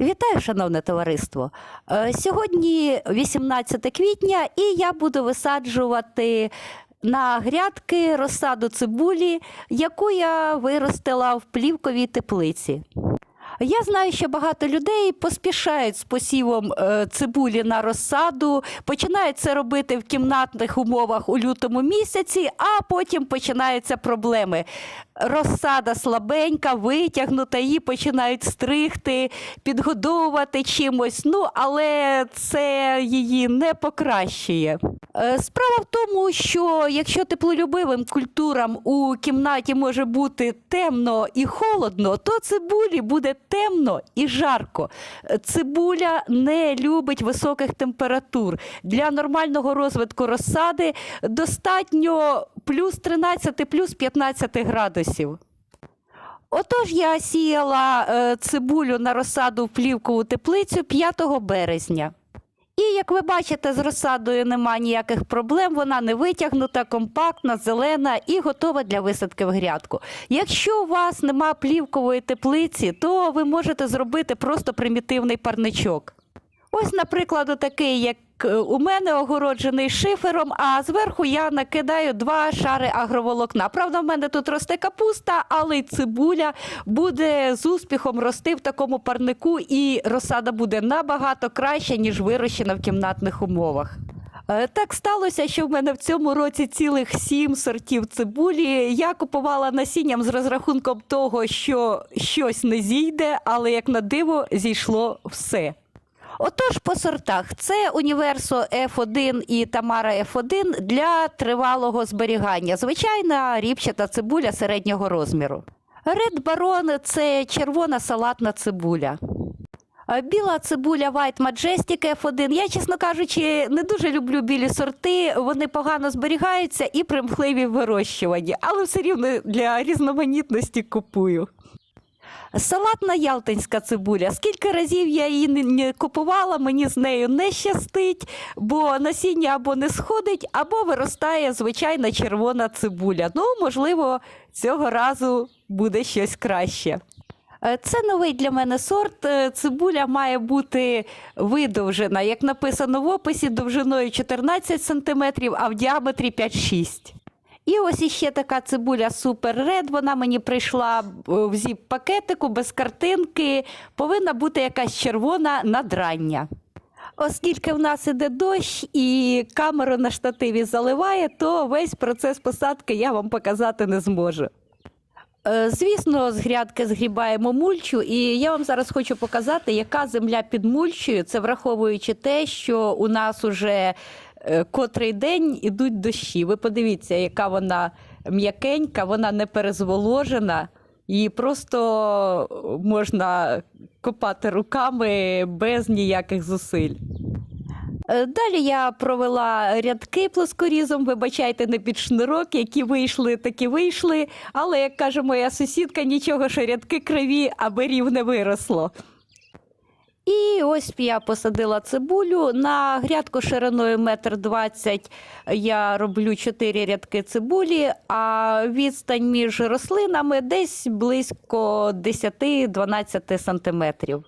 Вітаю, шановне товариство. Е, Сьогодні 18 квітня, і я буду висаджувати на грядки розсаду цибулі, яку я виростила в плівковій теплиці. Я знаю, що багато людей поспішають з посівом е, цибулі на розсаду, починають це робити в кімнатних умовах у лютому місяці, а потім починаються проблеми. Розсада слабенька, витягнута, її починають стригти, підгодовувати чимось. Ну, але це її не покращує. Е, Справа в тому, що якщо теплолюбивим культурам у кімнаті може бути темно і холодно, то цибулі буде темно і жарко. Цибуля не любить високих температур. Для нормального розвитку розсади достатньо плюс 13, плюс 15 градусів. Отож, я сіяла е, цибулю на розсаду в плівкову теплицю 5 березня. І як ви бачите, з розсадою немає ніяких проблем. Вона не витягнута, компактна, зелена і готова для висадки в грядку. Якщо у вас нема плівкової теплиці, то ви можете зробити просто примітивний парничок. Ось, наприклад, такий, як у мене огороджений шифером, а зверху я накидаю два шари агроволокна. Правда, в мене тут росте капуста, але й цибуля буде з успіхом рости в такому парнику, і розсада буде набагато краще, ніж вирощена в кімнатних умовах. Е, Так сталося, що в мене в цьому році цілих сім сортів цибулі. Я купувала насінням з розрахунком того, що щось не зійде, але як на диво зійшло все. Отож, по сортах це Універсо F1 і Тамара F1 для тривалого зберігання. Звичайна ріпчата цибуля середнього розміру. Ред Барон це червона салатна цибуля. Біла цибуля White Majestic F1. Я, чесно кажучи, не дуже люблю білі сорти. Вони погано зберігаються і примхливі в вирощуванні, але все рівно для різноманітності купую. Салатна ялтинська цибуля. Скільки разів я її не- купувала, мені з нею не щастить, бо насіння або не сходить, або виростає звичайна червона цибуля. Ну, можливо, цього разу буде щось краще. Е, Це новий для мене сорт. Е, Цибуля має бути видовжена, як написано в описі, довжиною 14 см, а в діаметрі 5-6. І ось іще така цибуля Super Red. Вона мені прийшла е, в зіп-пакетику без картинки. Повинна бути якась червона надрання. Оскільки в нас іде дощ і камеру на штативі заливає, то весь процес посадки я вам показати не зможу. Е, Звісно, з грядки згрібаємо мульчу, і я вам зараз хочу показати, яка земля під мульчею. Це враховуючи те, що у нас уже котрий день ідуть дощі. Ви подивіться, яка вона м'якенька, вона не перезволожена. Її просто можна копати руками без ніяких зусиль. Е, Далі я провела рядки плоскорізом, вибачайте, не під шнурок, які вийшли, такі вийшли. Але, як каже моя сусідка, нічого, що рядки криві, аби рівне виросло. І ось я посадила цибулю. На грядку шириною метр двадцять я роблю чотири рядки цибулі, а відстань між рослинами десь близько 10-12 сантиметрів.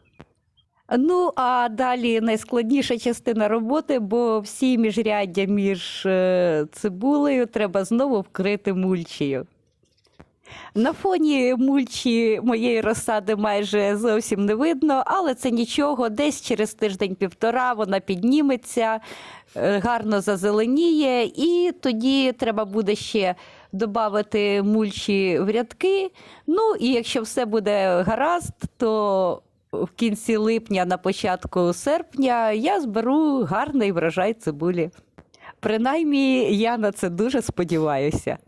Ну, а далі найскладніша частина роботи, бо всі міжряддя між е, цибулею треба знову вкрити мульчею. На фоні мульчі моєї розсади майже зовсім не видно, але це нічого. Десь через тиждень-півтора вона підніметься, е, гарно зазеленіє, і тоді треба буде ще додати мульчі в рядки. Ну і якщо все буде гаразд, то в кінці липня, на початку серпня я зберу гарний врожай цибулі. Принаймні, я на це дуже сподіваюся.